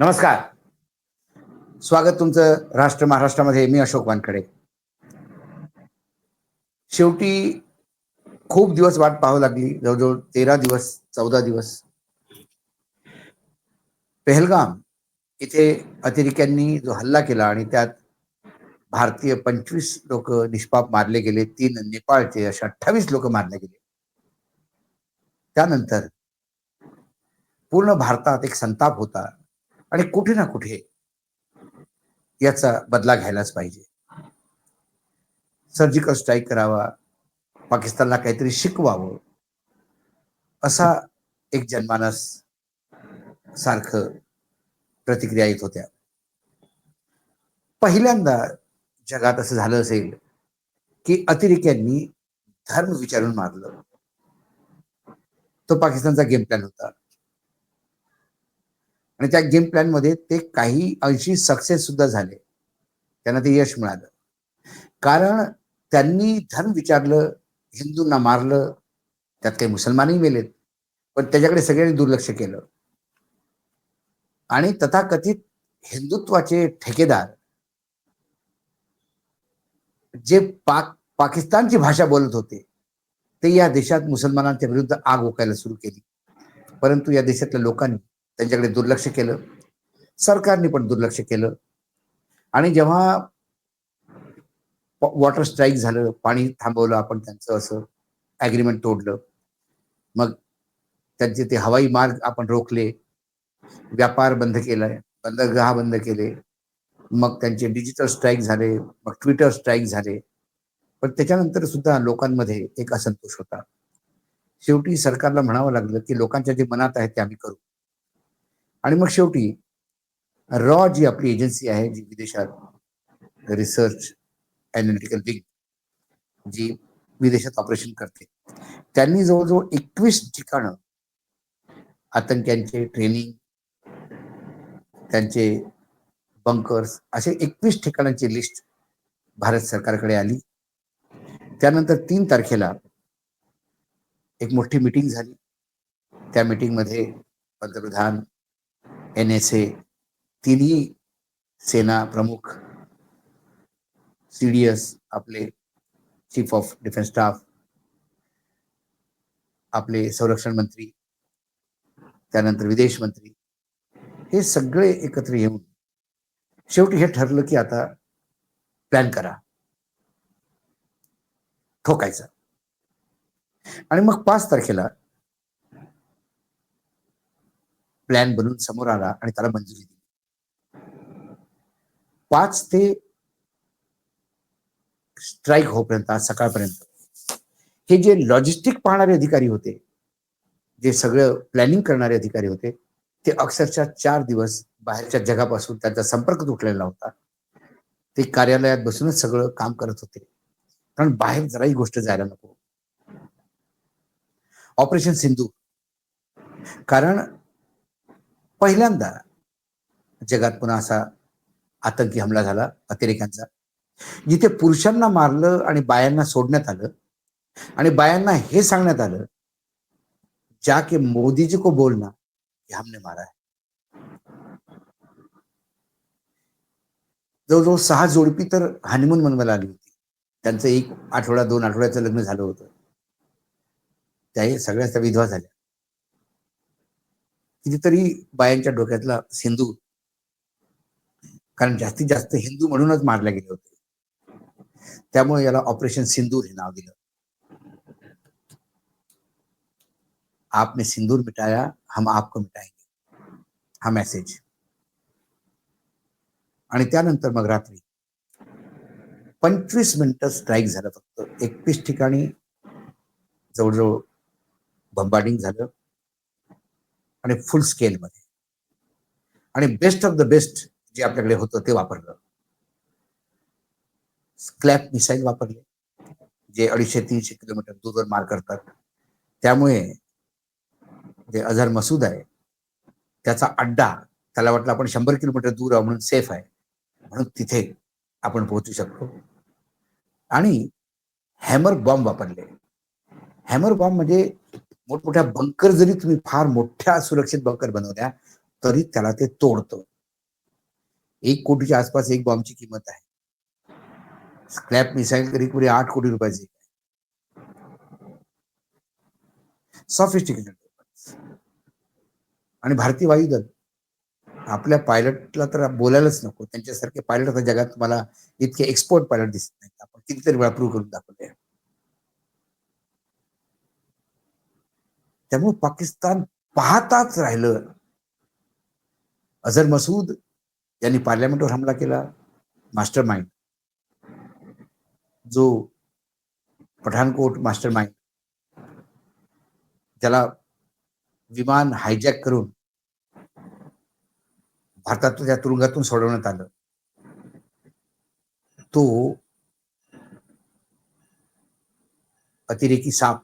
नमस्कार. स्वागत तुमचं राष्ट्र महाराष्ट्रामध्ये मी अशोक वानखडे. शेवटी खूप दिवस वाट पाहावं लागली जवळजवळ तेरा दिवस चौदा दिवस. पेहलगाम इथे अतिरेक्यांनी जो हल्ला केला आणि त्यात भारतीय पंचवीस लोक निष्पाप मारले गेले तीन नेपाळचे असे अठ्ठावीस लोक मारले गेले. त्यानंतर पूर्ण भारतात एक संताप होता. आणि कुठे ना कुठे याचा बदला घ्यायलाच पाहिजे. सर्जिकल स्ट्राईक करावा पाकिस्तानला काहीतरी शिकवावं असा एक जनमानस सारखं प्रतिक्रिया येत होत्या. पहिल्यांदा जगात असं झालं असेल की अतिरेक्यांनी धर्म विचारून मारलं. तो पाकिस्तानचा गेम प्लॅन होता. आणि त्या गेम प्लॅनमध्ये ते काही अंशी सक्सेस सुद्धा झाले. त्यांना ते यश मिळालं. कारण त्यांनी धर्म विचारलं हिंदूंना मारलं त्यात काही मुसलमानही मेलेत पण त्याच्याकडे सगळ्यांनी दुर्लक्ष केलं. आणि तथाकथित हिंदुत्वाचे ठेकेदार जे पाक पाकिस्तानची भाषा बोलत होते ते या देशात मुसलमानांच्या विरुद्ध आग ओकायला सुरू केली. परंतु या देशातल्या लोकांनी त्यांच्याकडे दुर्लक्ष केलं. सरकारने पण दुर्लक्ष केलं. आणि जेव्हा वॉटर स्ट्राईक झालं पाणी थांबवलं आपण त्यांचं असं ॲग्रीमेंट तोडलं मग त्यांचे ते हवाई मार्ग आपण रोखले व्यापार बंद केलाय बंदरगाह बंद केले मग त्यांचे डिजिटल स्ट्राईक झाले मग ट्विटर स्ट्राईक झाले. पण त्याच्यानंतर सुद्धा लोकांमध्ये एक असंतोष होता. शेवटी सरकारला म्हणावं लागलं की लोकांच्या जे मनात आहे ते आम्ही करू. आणि मग शेवटी रॉ जी आपली एजन्सी आहे जी विदेशात रिसर्च अनालिटिकल विंग जी विदेशात ऑपरेशन करते त्यांनी जवळजवळ एकवीस ठिकाणं आतंक्यांचे ट्रेनिंग त्यांचे बंकर्स असे एकवीस ठिकाणांची लिस्ट भारत सरकारकडे आली. त्यानंतर तीन तारखेला एक मोठी मिटिंग झाली. त्या मीटिंगमध्ये पंतप्रधान एन एस ए तिन्ही सेना प्रमुख सी डी एस आपले चीफ ऑफ डिफेन्स स्टाफ आपले संरक्षण मंत्री त्यानंतर विदेश मंत्री हे सगळे एकत्र येऊन शेवटी हे ठरलं की आता प्लॅन करा. ठोकायचा. आणि मग पाच तारखेला प्लॅन बनून समोर आला आणि त्याला मंजुरी दिली. पाच ते स्ट्राईक होपर्यंत आज सकाळपर्यंत हे जे लॉजिस्टिक पाहणारे अधिकारी होते जे सगळं प्लॅनिंग करणारे अधिकारी होते ते अक्षरशः चार दिवस बाहेरच्या जगापासून त्यांचा संपर्क तुटलेला होता. ते कार्यालयात बसूनच सगळं काम करत होते. कारण बाहेर जराही गोष्ट जायला नको. ऑपरेशन सिंधू कारण पहिल्यांदा जगात पुन्हा असा आतंकी हमला झाला अतिरेक्यांचा जिथे पुरुषांना मारलं आणि बायांना सोडण्यात आलं आणि बायांना हे सांगण्यात आलं जाके मोदीजी को बोलना की हमने मारा है. जवळजवळ सहा जोडपी तर हनीमून मनवायला आली होती. त्यांचं एक आठवडा दोन आठवड्याचं लग्न झालं होतं. त्याही सगळ्याच त्या विधवा झाल्या. कितीतरी बायांच्या डोक्यातला सिंधू. कारण जास्तीत जास्त हिंदू म्हणूनच मारले गेले होते. त्यामुळे याला ऑपरेशन सिंदूर हे नाव दिलं. आपने सिंदूर मिटाया हम आपको मिटाएंगे. हा मेसेज आणि त्यानंतर मग रात्री पंचवीस मिनिटं स्ट्राईक झालं फक्त. एकवीस ठिकाणी जवळजवळ बंबार्डिंग झालं. आणि फुल स्केलमध्ये आणि बेस्ट ऑफ द बेस्ट जे आपल्याकडे होतं ते वापरलं. स्क्लॅप मिसाईल वापरले जे अडीचशे तीनशे किलोमीटर दूरवर मार करतात. त्यामुळे जे अझर मसूद आहे त्याचा अड्डा त्याला वाटलं आपण शंभर किलोमीटर दूर आहोत म्हणून सेफ आहे म्हणून तिथे आपण पोहोचू शकतो. आणि हॅमर बॉम्ब वापरले. हॅमर बॉम्ब म्हणजे मोठमोठ्या बंकर जरी तुम्ही फार मोठ्या सुरक्षित बंकर बनवल्या तरी त्याला ते तोडतं. एक कोटीच्या आसपास एक बॉम्बची किंमत आहे. स्क्रॅप मिसाईल तरी पुढे आठ कोटी रुपयाची. सॉफिस्टिकेटेड आणि भारतीय वायुदल आपल्या पायलटला तर बोलायलाच नको. त्यांच्यासारखे पायलट आता जगात तुम्हाला इतके एक्सपोर्ट पायलट दिसत नाहीत. आपण कितीतरी वेळा प्रूव्ह करून दाखवले त्यामुळे पाकिस्तान पाहताच राहिलं. अझर मसूद यांनी पार्लमेंटवर हमला केला. मास्टर माइंड जो पठाणकोट मास्टर माइंड त्याला विमान हायजॅक करून भारतात त्या तुरुंगातून सोडवण्यात आलं. तो अतिरेकी साप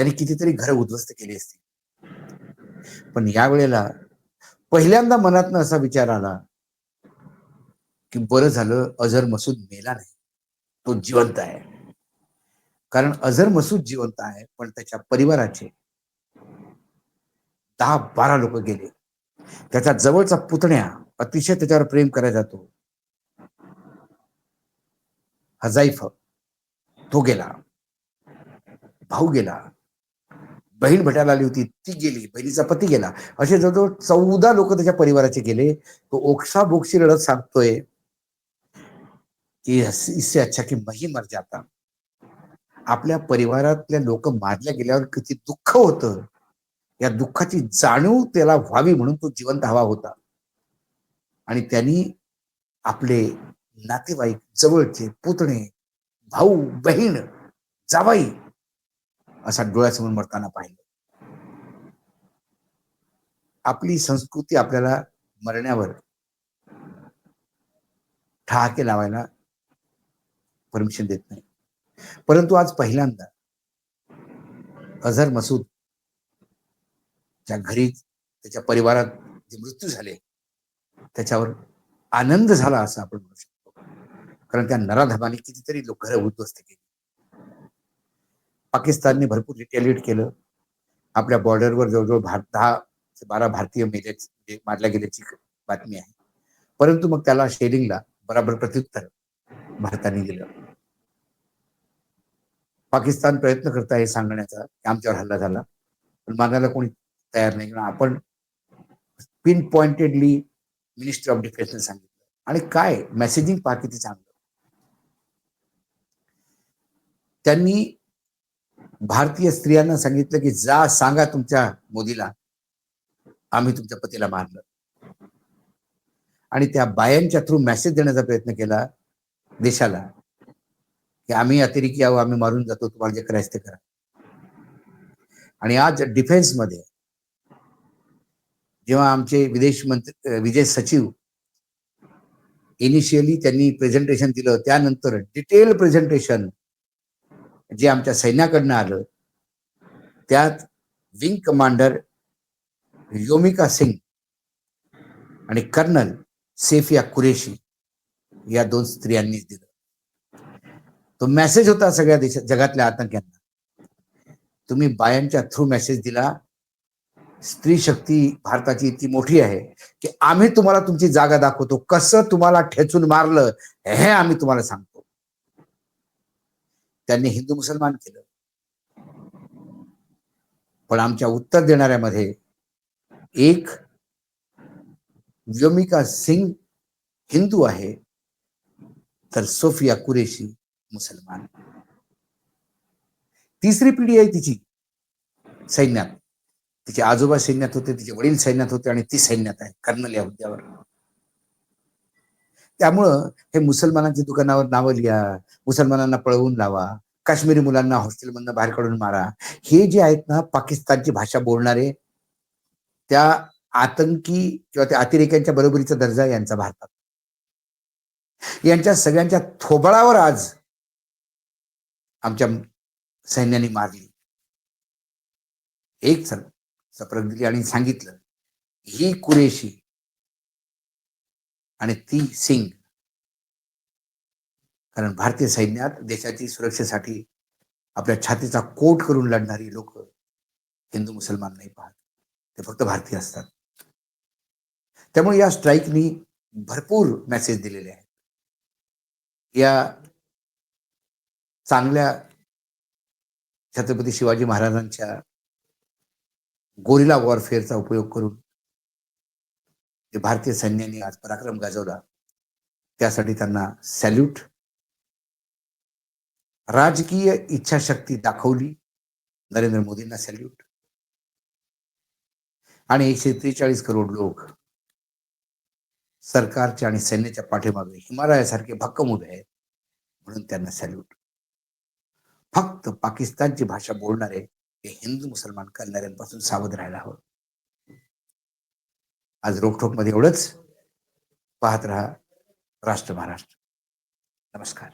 त्यांनी कितीतरी घरं उद्ध्वस्त केली असती. पण यावेळेला पहिल्यांदा मनातनं असा विचार आला की बरं झालं अझर मसूद मेला नाही. तो जिवंत आहे. कारण अझर मसूद जिवंत आहे पण त्याच्या परिवाराचे दहा बारा लोक गेले. त्याचा जवळचा पुतण्या अतिशय त्याच्यावर प्रेम करायचा तो हजाईफ तो गेला. भाऊ गेला. बहीण भेटायला आली होती ती गेली बहिणीचा पती गेला. असे जवळजवळ चौदा लोक त्याच्या परिवाराचे गेले. तो ओक्सा बोक्षी रडत सांगतोय की इससे अच्छा की मही मर जाता. आपल्या परिवारातल्या लोक मारल्या गेल्यावर किती दुःख होतं. या दुःखाची जाणीव त्याला व्हावी म्हणून तो जिवंत हवा होता. आणि त्यांनी आपले नातेवाईक जवळचे पुतणे भाऊ बहीण जावाई असा डोळ्यासमोर मरताना पाहिलं. आपली संस्कृती आपल्याला मरण्यावर ठहाके लावायला परमिशन देत नाही. परंतु आज पहिल्यांदा अझर मसूद ज्या घरी त्याच्या परिवारात जे मृत्यू झाले त्याच्यावर आनंद झाला असं आपण म्हणू शकतो. कारण त्या नराधमाने कितीतरी लोक घर उद्ध्वस्त केली. पाकिस्तानने भरपूर रिटेलिएट केलं. आपल्या बॉर्डरवर जवळजवळ भार दहा ते बारा भारतीय मेले म्हणजे मारल्या गेल्याची बातमी आहे. परंतु मग त्याला शेलिंगला बराबर प्रत्युत्तर भारताने दिलं. पाकिस्तान प्रयत्न करत आहे सांगण्याचा की आमच्यावर हल्ला झाला. पण मानायला कोणी तयार नाही. आपण पिन पॉइंटेडली मिनिस्ट्री ऑफ डिफेन्सने सांगितलं. आणि काय? मेसेजिंग पहा किती चांगलं. त्यांनी भारतीय स्त्रियांना सांगितलं की जा सांगा तुमच्या मोदीला आम्ही तुमच्या पतीला मारलं. आणि त्या बायांच्या थ्रू मेसेज देण्याचा प्रयत्न केला देशाला की आम्ही अतिरेकी आहो आम्ही मारून जातो तुम्हाला जे करायचं ते करा. आणि आज डिफेन्समध्ये जेव्हा आमचे विदेश मंत्री विजय सचिव इनिशियली त्यांनी प्रेझेंटेशन दिलं त्यानंतर डिटेल प्रेझेंटेशन जे आमच्या सैन्याकडनं आलं त्यात विंग कमांडर योमिका सिंग आणि कर्नल सेफिया कुरेशी या दोन स्त्रियांनीच दिलं. तो मेसेज होता सगळ्या देशात जगातल्या आतंक्यांना. तुम्ही बायांच्या थ्रू मेसेज दिला. स्त्री शक्ती भारताची इतकी मोठी आहे की आम्ही तुम्हाला तुमची जागा दाखवतो. कसं तुम्हाला ठेचून मारलं हे आम्ही तुम्हाला सांगतो. त्यांनी हिंदू मुसलमान केलं. पण आमच्या उत्तर देणाऱ्यामध्ये एक व्योमिका सिंग हिंदू आहे तर सोफिया कुरेशी मुसलमान. तिसरी पिढी आहे तिची सैन्यात. तिचे आजोबा सैन्यात होते तिचे वडील सैन्यात होते आणि ती सैन्यात आहे कर्नल या हुद्द्यावर. त्यामुळं हे मुसलमानांच्या दुकानावर नावं लिहा मुसलमानांना पळवून लावा काश्मीरी मुलांना हॉस्टेलमधनं बाहेर काढून मारा. हे जे आहेत ना पाकिस्तानची भाषा बोलणारे त्या आतंकी किंवा त्या अतिरेक्यांच्या बरोबरीचा दर्जा यांचा भारतात. यांच्या सगळ्यांच्या थोबळावर आज आमच्या सैन्याने मारली. एक सर सप्रक दिली आणि सांगितलं ही कुरेशी आणि ती सिंग. कारण भारतीय सैन्यात देशाची सुरक्षेसाठी आपल्या छातीचा कोट करून लढणारी लोक हिंदू मुसलमान नाही पाहत. ते फक्त भारतीय असतात. त्यामुळे या स्ट्राईकनी भरपूर मेसेज दिलेले आहेत. या चांगल्या छत्रपती शिवाजी महाराजांच्या गोरिला वॉरफेअरचा उपयोग करून जे भारतीय सैन्याने आज पराक्रम गाजवला. त्यासाठी त्यांना सॅल्यूट राजकीय इच्छाशक्ती दाखवली. नरेंद्र मोदींना सॅल्यूट आणि एकशे त्रेचाळीस करोड लोक सरकारच्या आणि सैन्याच्या पाठीमागे हिमालयासारखे भक्कम उभे आहेत म्हणून त्यांना सॅल्यूट फक्त पाकिस्तानची भाषा बोलणारे हे हिंदू मुसलमान करणाऱ्यांपासून सावध राहायला हवं. आज रोखोकमध्ये एवढंच पाहत राहा राष्ट्र महाराष्ट्र. नमस्कार.